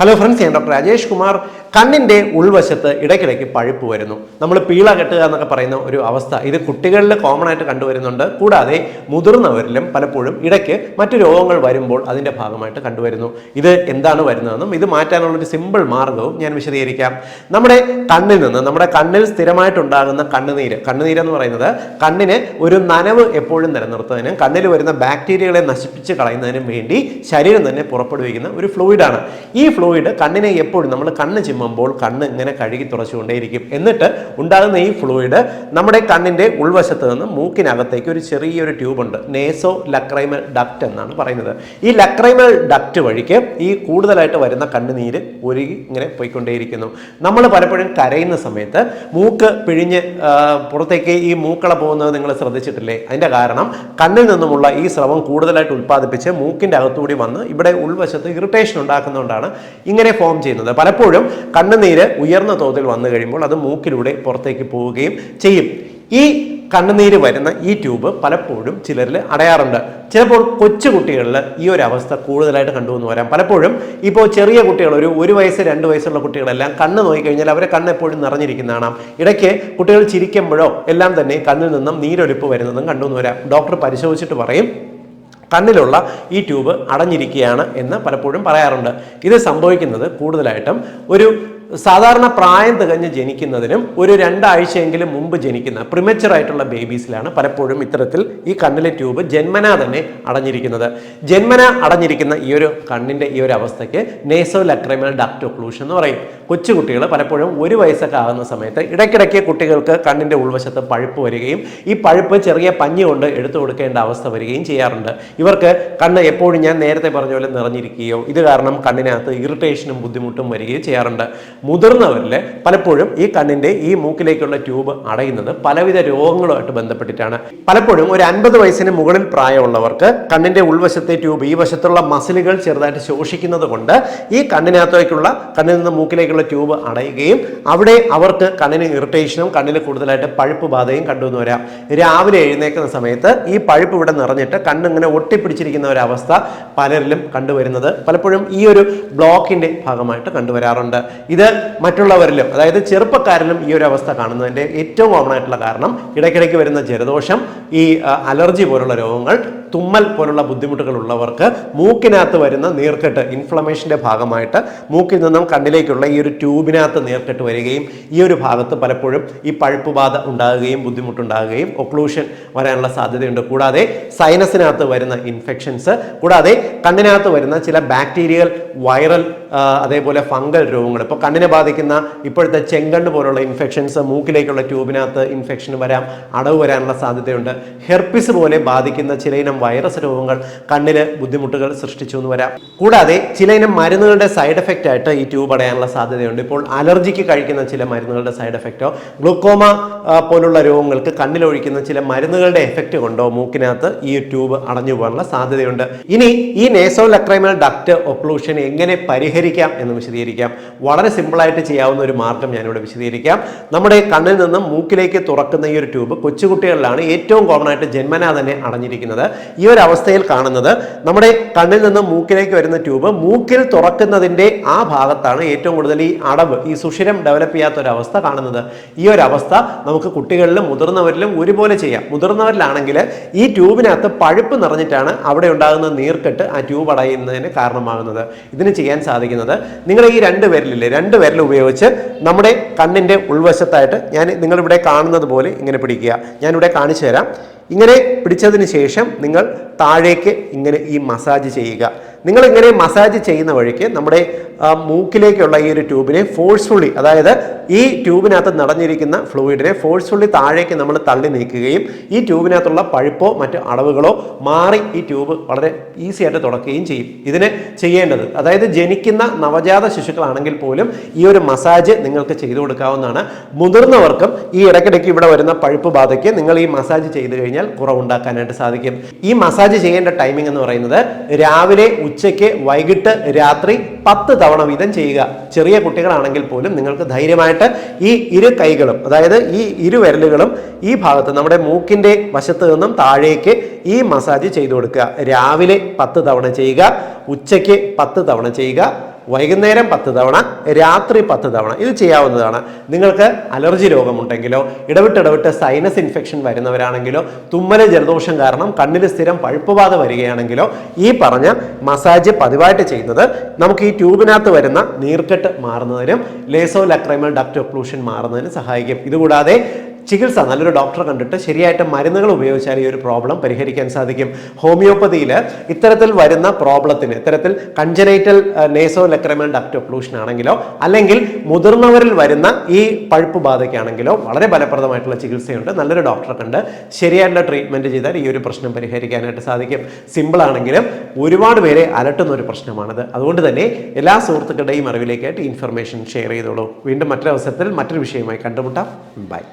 Hello friends ഞാൻ doctor Rajesh Kumar കണ്ണിന്റെ ഉൾവശത്ത് ഇടയ്ക്കിടയ്ക്ക് പഴുപ്പ് വരുന്നു. നമ്മൾ പീള കെട്ടുക എന്നൊക്കെ പറയുന്ന ഒരു അവസ്ഥ ഇത് കുട്ടികളിൽ കോമൺ ആയിട്ട് കണ്ടുവരുന്നുണ്ട്. കൂടാതെ മുതിർന്നവരിലും പലപ്പോഴും ഇടയ്ക്ക് മറ്റു രോഗങ്ങൾ വരുമ്പോൾ അതിന്റെ ഭാഗമായിട്ട് കണ്ടുവരുന്നു. ഇത് എന്താണ് വരുന്നതെന്നും ഇത് മാറ്റാനുള്ള ഒരു സിമ്പിൾ മാർഗവും ഞാൻ വിശദീകരിക്കാം. നമ്മുടെ കണ്ണിൽ നിന്ന് നമ്മുടെ കണ്ണിൽ സ്ഥിരമായിട്ടുണ്ടാകുന്ന കണ്ണുനീര് കണ്ണുനീര് എന്ന് പറയുന്നത് കണ്ണിന് ഒരു നനവ് എപ്പോഴും നിലനിർത്തുന്നതിനും കണ്ണിൽ വരുന്ന ബാക്ടീരിയകളെ നശിപ്പിച്ച് കളയുന്നതിനും വേണ്ടി ശരീരം തന്നെ പുറപ്പെടുവിക്കുന്ന ഒരു ഫ്ലൂയിഡാണ് ഈ ഫ്ലൂയിഡ് കണ്ണിനെ എപ്പോഴും നമ്മൾ കണ്ണ് ചിമ്മുമ്പോൾ കണ്ണ് ഇങ്ങനെ കഴുകി തുറച്ചുകൊണ്ടേയിരിക്കും എന്നിട്ട് ഉണ്ടാകുന്ന ഈ ഫ്ലൂയിഡ് നമ്മുടെ കണ്ണിന്റെ ഉൾവശത്ത് നിന്ന് മൂക്കിനകത്തേക്ക് ഒരു ചെറിയൊരു ട്യൂബ് ഉണ്ട്. നേസോ ലക്രൈമൽ ഡക്റ്റ് എന്നാണ് പറയുന്നത്. ഈ ലക്രൈമൽ ഡക്റ്റ് വഴിക്ക് ഈ കൂടുതലായിട്ട് വരുന്ന കണ്ണുനീര് ഒരുകി ഇങ്ങനെ പോയിക്കൊണ്ടേയിരിക്കുന്നു. നമ്മൾ പലപ്പോഴും കരയുന്ന സമയത്ത് മൂക്ക് പിഴിഞ്ഞ് പുറത്തേക്ക് ഈ മൂക്കള പോകുന്നത് നിങ്ങൾ ശ്രദ്ധിച്ചിട്ടില്ലേ? അതിന്റെ കാരണം കണ്ണിൽ നിന്നുമുള്ള ഈ സ്രവം കൂടുതലായിട്ട് ഉൽപ്പാദിപ്പിച്ച് മൂക്കിന്റെ അകത്തുകൂടി വന്ന് ഇവിടെ ഉൾവശത്ത് ഇറിറ്റേഷൻ ഉണ്ടാക്കുന്നതുകൊണ്ടാണ് ഇങ്ങനെ ഫോം ചെയ്യുന്നത്. പലപ്പോഴും കണ്ണുനീര് ഉയർന്ന തോതിൽ വന്നു കഴിയുമ്പോൾ അത് മൂക്കിലൂടെ പുറത്തേക്ക് പോവുകയും ചെയ്യും. ഈ കണ്ണുനീര് വരുന്ന ഈ ട്യൂബ് പലപ്പോഴും ചിലരിൽ അടയാറുണ്ട്. ചിലപ്പോൾ കൊച്ചു കുട്ടികളിൽ ഈ ഒരു അവസ്ഥ കൂടുതലായിട്ട് കണ്ടുവന്ന് വരാം. പലപ്പോഴും ഇപ്പോൾ ചെറിയ കുട്ടികൾ ഒരു ഒരു വയസ്സ് രണ്ട് വയസ്സുള്ള കുട്ടികളെല്ലാം കണ്ണ് നോക്കിക്കഴിഞ്ഞാൽ അവരെ കണ്ണ് എപ്പോഴും നിറഞ്ഞിരിക്കുന്ന കാണാം ഇടയ്ക്ക് കുട്ടികൾ ചിരിക്കുമ്പോഴോ എല്ലാം തന്നെ കണ്ണിൽ നിന്നും നീരൊലിപ്പ് വരുന്നതും കണ്ടുവന്ന് വരാം. ഡോക്ടർ പരിശോധിച്ചിട്ട് പറയും കണ്ണിലുള്ള ഈ ട്യൂബ് അടഞ്ഞിരിക്കുകയാണ് എന്ന് പലപ്പോഴും പറയാറുണ്ട്. ഇത് സംഭവിക്കുന്നത് കൂടുതലായിട്ടും ഒരു സാധാരണ പ്രായം തികഞ്ഞ് ജനിക്കുന്നതിനും ഒരു രണ്ടാഴ്ചയെങ്കിലും മുമ്പ് ജനിക്കുന്ന പ്രിമച്ചർ ആയിട്ടുള്ള ബേബീസിലാണ് പലപ്പോഴും ഇത്തരത്തിൽ ഈ കണ്ണിലെ ട്യൂബ് ജന്മന തന്നെ അടഞ്ഞിരിക്കുന്നത്. ജന്മന അടഞ്ഞിരിക്കുന്ന ഈ ഒരു കണ്ണിന്റെ ഈ ഒരു അവസ്ഥയ്ക്ക് നേസോ ലക്രമൽ ഡാക്ടോക്ലൂഷൻ എന്ന് പറയും. കൊച്ചുകുട്ടികൾ പലപ്പോഴും ഒരു വയസ്സൊക്കെ ആകുന്ന സമയത്ത് ഇടയ്ക്കിടയ്ക്ക് കുട്ടികൾക്ക് കണ്ണിന്റെ ഉൾവശത്ത് പഴുപ്പ് വരികയും ഈ പഴുപ്പ് ചെറിയ പഞ്ഞി കൊണ്ട് എടുത്തു കൊടുക്കേണ്ട അവസ്ഥ വരികയും ചെയ്യാറുണ്ട്. ഇവർക്ക് കണ്ണ് എപ്പോഴും ഞാൻ നേരത്തെ പറഞ്ഞ പോലെ നിറഞ്ഞിരിക്കുകയോ ഇത് കാരണം കണ്ണിനകത്ത് ഇറിറ്റേഷനും ബുദ്ധിമുട്ടും വരികയോ ചെയ്യാറുണ്ട്. മുതിർന്നവരിൽ പലപ്പോഴും ഈ കണ്ണിന്റെ ഈ മൂക്കിലേക്കുള്ള ട്യൂബ് അടയുന്നത് പലവിധ രോഗങ്ങളുമായിട്ട് ബന്ധപ്പെട്ടിട്ടാണ്. പലപ്പോഴും ഒരു അൻപത് വയസ്സിന് മുകളിൽ പ്രായമുള്ളവർക്ക് കണ്ണിന്റെ ഉൾവശത്തെ ട്യൂബ് ഈ വശത്തുള്ള മസിലുകൾ ചെറുതായിട്ട് ശോഷിക്കുന്നത് കൊണ്ട് ഈ കണ്ണിനകത്തേക്കുള്ള കണ്ണിൽ നിന്ന് മൂക്കിലേക്കുള്ള ട്യൂബ് അടയുകയും അവിടെ അവർക്ക് കണ്ണിന് ഇറിറ്റേഷനും കണ്ണിന് കൂടുതലായിട്ട് പഴുപ്പ് ബാധയും കണ്ടുവന്ന് വരാം. രാവിലെ എഴുന്നേക്കുന്ന സമയത്ത് ഈ പഴുപ്പ് ഇവിടെ നിറഞ്ഞിട്ട് കണ്ണിങ്ങനെ ഒട്ടിപ്പിടിച്ചിരിക്കുന്ന ഒരവസ്ഥ പലരിലും കണ്ടുവരുന്നത് പലപ്പോഴും ഈ ഒരു ബ്ലോക്കിന്റെ ഭാഗമായിട്ട് കണ്ടുവരാറുണ്ട്. ഇത് മറ്റുള്ളവരിലും അതായത് ചെറുപ്പക്കാരിലും ഈ ഒരു അവസ്ഥ കാണുന്നതിന്റെ ഏറ്റവും കോമൺ ആയിട്ടുള്ള കാരണം ഇടയ്ക്കിടയ്ക്ക് വരുന്ന ജലദോഷം ഈ അലർജി പോലുള്ള രോഗങ്ങൾ തുമ്മൽ പോലുള്ള ബുദ്ധിമുട്ടുകൾ ഉള്ളവർക്ക് മൂക്കിനകത്ത് വരുന്ന നീർക്കെട്ട് ഇൻഫ്ലമേഷന്റെ ഭാഗമായിട്ട് മൂക്കിൽ നിന്നും കണ്ണിലേക്കുള്ള ഈ ഒരു ട്യൂബിനകത്ത് നീർക്കെട്ട് വരികയും ഈ ഒരു ഭാഗത്ത് പലപ്പോഴും ഈ പഴുപ്പ് ബാധ ഉണ്ടാകുകയും ബുദ്ധിമുട്ടുണ്ടാകുകയും ഒക്ലൂഷൻ വരാനുള്ള സാധ്യതയുണ്ട്. കൂടാതെ സൈനസിനകത്ത് വരുന്ന ഇൻഫെക്ഷൻസ് കൂടാതെ കണ്ണിനകത്ത് വരുന്ന ചില ബാക്ടീരിയൽ വൈറൽ അതേപോലെ ഫംഗൽ രോഗങ്ങൾ. ഇപ്പോൾ കണ്ണിനെ ബാധിക്കുന്ന ഇപ്പോഴത്തെ ചെങ്കണ്ണ് പോലുള്ള ഇൻഫെക്ഷൻസ് മൂക്കിലേക്കുള്ള ട്യൂബിനകത്ത് ഇൻഫെക്ഷൻ വരാം അടവ് വരാനുള്ള സാധ്യതയുണ്ട്. ഹെർപ്പിസ് പോലെ ബാധിക്കുന്ന ചിലയിനം വൈറസ് രോഗങ്ങൾ കണ്ണിന് ബുദ്ധിമുട്ടുകൾ സൃഷ്ടിച്ചു എന്ന് വരാം. കൂടാതെ ചിലയിനം മരുന്നുകളുടെ സൈഡ് എഫക്റ്റ് ആയിട്ട് ഈ ട്യൂബ് അടയാനുള്ള സാധ്യതയുണ്ട്. ഇപ്പോൾ അലർജിക്ക് കഴിക്കുന്ന ചില മരുന്നുകളുടെ സൈഡ് എഫക്റ്റോ ഗ്ലൂക്കോമ പോലുള്ള രോഗങ്ങൾക്ക് കണ്ണിലൊഴിക്കുന്ന ചില മരുന്നുകളുടെ എഫക്റ്റ് കൊണ്ടോ മൂക്കിനകത്ത് ഈ ട്യൂബ് അടഞ്ഞു പോകാനുള്ള സാധ്യതയുണ്ട്. ഇനി ഈ നേസോ ലക്രൈമൽ ഡക്റ്റ് ഒക്ലൂഷൻ എങ്ങനെ പരിഹരിക്കാം എന്ന് വിശദീകരിക്കാം. വളരെ സിമ്പിളായിട്ട് ചെയ്യാവുന്ന ഒരു മാർഗം ഞാനിവിടെ വിശദീകരിക്കാം. നമ്മുടെ കണ്ണിൽ നിന്നും മൂക്കിലേക്ക് തുറക്കുന്ന ഈ ഒരു ട്യൂബ് കൊച്ചുകുട്ടികളിലാണ് ഏറ്റവും കോമൺ ആയിട്ട് ജന്മനാ തന്നെ അടഞ്ഞിരിക്കുന്നത്. ഈ ഒരു അവസ്ഥയിൽ കാണുന്നത് നമ്മുടെ കണ്ണിൽ നിന്നും മൂക്കിലേക്ക് വരുന്ന ട്യൂബ് മൂക്കിൽ തുറക്കുന്നതിന്റെ ആ ഭാഗത്താണ് ഏറ്റവും കൂടുതൽ ഈ അടവ് ഈ സുഷിരം ഡെവലപ്പ് ചെയ്യാത്ത ഒരു അവസ്ഥ കാണുന്നത്. ഈ ഒരു അവസ്ഥ നമുക്ക് കുട്ടികളിലും മുതിർന്നവരിലും ഒരുപോലെ ചെയ്യാം. മുതിർന്നവരിലാണെങ്കിൽ ഈ ട്യൂബിനകത്ത് പഴുപ്പ് നിറഞ്ഞിട്ടാണ് അവിടെ ഉണ്ടാകുന്ന നീർക്കെട്ട് ആ ട്യൂബ് അടയുന്നതിന് കാരണമാകുന്നത്. ഇതിന് ചെയ്യാൻ സാധിക്കുന്നത് നിങ്ങൾ ഈ രണ്ട് പേരിലില്ലേ രണ്ട് വിരൽ ഉപയോഗിച്ച് നമ്മുടെ കണ്ണിന്റെ ഉൾവശത്തായിട്ട് ഞാൻ നിങ്ങളിവിടെ കാണുന്നത് പോലെ ഇങ്ങനെ പിടിക്കുക. ഞാനിവിടെ കാണിച്ചു തരാം ഇങ്ങനെ പിടിച്ചതിന് ശേഷം നിങ്ങൾ താഴേക്ക് ഇങ്ങനെ ഈ മസാജ് ചെയ്യുക. നിങ്ങൾ ഇങ്ങനെ മസാജ് ചെയ്യുന്ന വഴിക്ക് നമ്മുടെ മൂക്കിലേക്കുള്ള ഈ ഒരു ട്യൂബിനെ ഫോഴ്സ്ഫുള്ളി അതായത് ഈ ട്യൂബിനകത്ത് നടഞ്ഞിരിക്കുന്ന ഫ്ലൂയിഡിനെ ഫോഴ്സ്ഫുള്ളി താഴേക്ക് നമ്മൾ തള്ളി നീക്കുകയും ഈ ട്യൂബിനകത്തുള്ള പഴുപ്പോ മറ്റു അളവുകളോ മാറി ഈ ട്യൂബ് വളരെ ഈസി ആയിട്ട് തുടക്കുകയും ചെയ്യും. ഇതിനെ ചെയ്യേണ്ടത് അതായത് ജനിക്കുന്ന നവജാത ശിശുക്കളാണെങ്കിൽ പോലും ഈ ഒരു മസാജ് നിങ്ങൾക്ക് ചെയ്തു കൊടുക്കാവുന്നതാണ്. മുതിർന്നവർക്കും ഈ ഇടയ്ക്കിടയ്ക്ക് ഇവിടെ വരുന്ന പഴുപ്പ് ബാധയ്ക്ക് നിങ്ങൾ ഈ മസാജ് ചെയ്തു കഴിഞ്ഞാൽ കുറവുണ്ടാക്കാനായിട്ട് സാധിക്കും. ഈ മസാജ് ചെയ്യേണ്ട ടൈമിംഗ് എന്ന് പറയുന്നത് രാവിലെ ഉച്ചയ്ക്ക് വൈകിട്ട് രാത്രി പത്ത് തവണ വീതം ചെയ്യുക. ചെറിയ കുട്ടികളാണെങ്കിൽ പോലും നിങ്ങൾക്ക് ധൈര്യമായിട്ട് ഈ ഇരു കൈകളും അതായത് ഈ ഇരു വിരലുകളും ഈ ഭാഗത്ത് നമ്മുടെ മൂക്കിന്റെ വശത്ത് നിന്നും താഴേക്ക് ഈ മസാജ് ചെയ്തു കൊടുക്കുക. രാവിലെ പത്ത് തവണ ചെയ്യുക ഉച്ചയ്ക്ക് പത്ത് തവണ ചെയ്യുക. വൈകുന്നേരം പത്ത് തവണ രാത്രി പത്ത് തവണ. ഇത് ചെയ്യാവുന്നതാണ്. നിങ്ങൾക്ക് അലർജി രോഗമുണ്ടെങ്കിലോ ഇടവിട്ടിടവിട്ട് സൈനസ് ഇൻഫെക്ഷൻ വരുന്നവരാണെങ്കിലോ തുമ്മൽ ജലദോഷം കാരണം കണ്ണിൽ സ്ഥിരം പഴുപ്പുബാധ വരികയാണെങ്കിലോ ഈ പറഞ്ഞ മസാജ് പതിവായിട്ട് ചെയ്യുന്നത് നമുക്ക് ഈ ട്യൂബിനകത്ത് വരുന്ന നീർക്കെട്ട് മാറുന്നതിനും ലേസോ ലക്രൈമൽ ഡക്ട് ഒക്ലൂഷൻ മാറുന്നതിനും സഹായിക്കും. ഇതുകൂടാതെ ചികിത്സ നല്ലൊരു ഡോക്ടറെ കണ്ടിട്ട് ശരിയായിട്ട് മരുന്നുകൾ ഉപയോഗിച്ചാൽ ഈ ഒരു പ്രോബ്ലം പരിഹരിക്കാൻ സാധിക്കും. ഹോമിയോപ്പതിയിൽ ഇത്തരത്തിൽ വരുന്ന പ്രോബ്ലത്തിന് ഇത്തരത്തിൽ congenital naso lacrimal duct occlusion ആണെങ്കിലോ അല്ലെങ്കിൽ മുതിർന്നവരിൽ വരുന്ന ഈ പഴുപ്പ് ബാധയ്ക്കാണെങ്കിലോ വളരെ ഫലപ്രദമായിട്ടുള്ള ചികിത്സയുണ്ട്. നല്ലൊരു ഡോക്ടറെ കണ്ട് ശരിയായിട്ടുള്ള ട്രീറ്റ്മെന്റ് ചെയ്താൽ ഈ ഒരു പ്രശ്നം പരിഹരിക്കാനായിട്ട് സാധിക്കും. സിമ്പിൾ ആണെങ്കിലും ഒരുപാട് പേരെ അലട്ടുന്ന ഒരു പ്രശ്നമാണിത്. അതുകൊണ്ട് തന്നെ എല്ലാ സുഹൃത്തുക്കളുടെയും അറിവിലേക്കായിട്ട് ഇൻഫർമേഷൻ ഷെയർ ചെയ്തോളൂ. വീണ്ടും മറ്റൊരു അവസരത്തിൽ മറ്റൊരു വിഷയമായി കണ്ടുമുട്ടാം. ബൈ